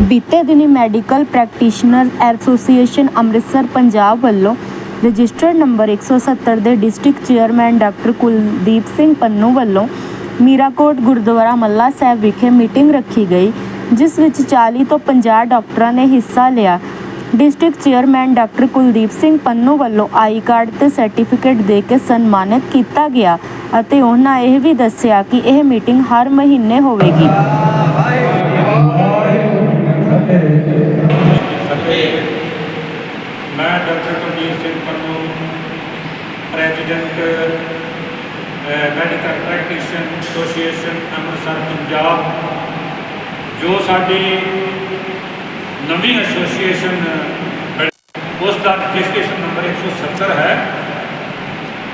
ਬੀਤੇ ਦਿਨੀ medical practitioner association Amritsar Punjab ਵੱਲੋਂ ਰਜਿਸਟਰਡ ਨੰਬਰ 170 ਦੇ district chairman doctor Kuldeep Singh Pannu ਵੱਲੋਂ ਮੀਰਾਕੋਟ ਗੁਰਦੁਆਰਾ ਮੱਲਾ ਸਾਹਿਬ ਵਿਖੇ ਮੀਟਿੰਗ ਰੱਖੀ ਗਈ, ਜਿਸ ਵਿੱਚ 40 ਤੋਂ 50 ਡਾਕਟਰਾਂ ਨੇ ਹਿੱਸਾ ਲਿਆ। District chairman doctor Kuldeep Singh Pannu ਵੱਲੋਂ ਆਈ ਕਾਰਡ ਤੇ ਸਰਟੀਫਿਕੇਟ ਦੇ ਕੇ ਸਨਮਾਨਿਤ ਕੀਤਾ ਗਿਆ ਅਤੇ ਉਹਨਾਂ ਇਹ ਵੀ ਦੱਸਿਆ ਕਿ ਇਹ ਮੀਟਿੰਗ ਹਰ ਮਹੀਨੇ ਹੋਵੇਗੀ। ਅਤੇ ਮੈਂ doctor Kuldeep Singh Pannu president medical practitioner association Amritsar, Punjab, ਜੋ ਸਾਡੀ ਨਵੀਂ ਐਸੋਸੀਏਸ਼ਨ, ਉਸ ਦਾ ਰਜਿਸਟ੍ਰੇਸ਼ਨ ਨੰਬਰ 170 ਹੈ।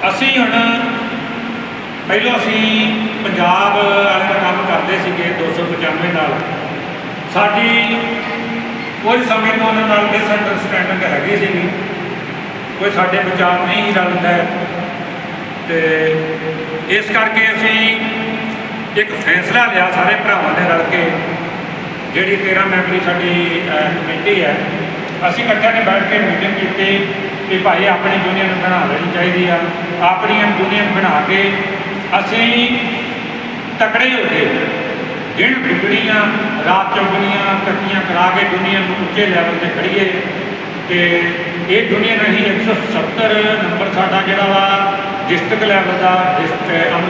ਅਸੀਂ ਹੁਣ ਪਹਿਲਾਂ ਅਸੀਂ ਪੰਜਾਬ ਵਾਲੇ ਦਾ ਕੰਮ ਕਰਦੇ ਸੀਗੇ 295 ਨਾਲ। ਸਾਡੀ ਕੁਝ ਸਮੇਂ ਤੋਂ ਉਹਨਾਂ ਨਾਲ ਮਿਸਅੰਡਰਸਟੈਂਡਿੰਗ ਹੈਗੀ ਸੀਗੀ। ਕੋਈ ਸਾਡੇ ਵਿਚਾਰ ਨਹੀਂ ਰਲਦਾ ਤੇ ਇਸ ਕਰਕੇ ਅਸੀਂ ਇੱਕ ਫੈਸਲਾ ਲਿਆ ਸਾਰੇ ਭਰਾਵਾਂ ਨੇ ਰਲ ਕੇ, ਜਿਹੜੀ 13 ਮੈਂਬਰੀ ਸਾਡੀ ਕਮੇਟੀ ਹੈ। ਅਸੀਂ ਇਕੱਠਿਆਂ ਨੇ ਬੈਠ ਕੇ ਮੀਟਿੰਗ ਕੀਤੀ ਕਿ ਭਾਈ ਆਪਣੀ ਯੂਨੀਅਨ ਬਣਾ ਲੈਣੀ ਚਾਹੀਦੀ ਆ। ਆਪਣੀ ਯੂਨੀਅਨ ਬਣਾ ਕੇ ਅਸੀਂ ਤਕੜੇ ਹੋ ਕੇ ਦਿਨ ਦੁਗਣੀਆਂ ਰਾਤ ਚੌਗਣੀਆਂ ਇਕੱਠੀਆਂ ਕਰਾ ਕੇ ਦੁਨੀਆ ਨੂੰ ਉੱਚੇ ਲੈਵਲ ਤੇ ਖੜੀਏ ਤੇ ਇਹ ਦੁਨੀਆ ਨਹੀਂ 170 ਨੰਬਰ ਸਾਡਾ ਜਿਹੜਾ ਵਾ ਡਿਸਟ੍ਰਿਕਟ ਲੈਵਲ ਦਾ ਡਿਸਟ੍ਰਿਕਟ ਅੰਮ੍ਰਿਤਸਰ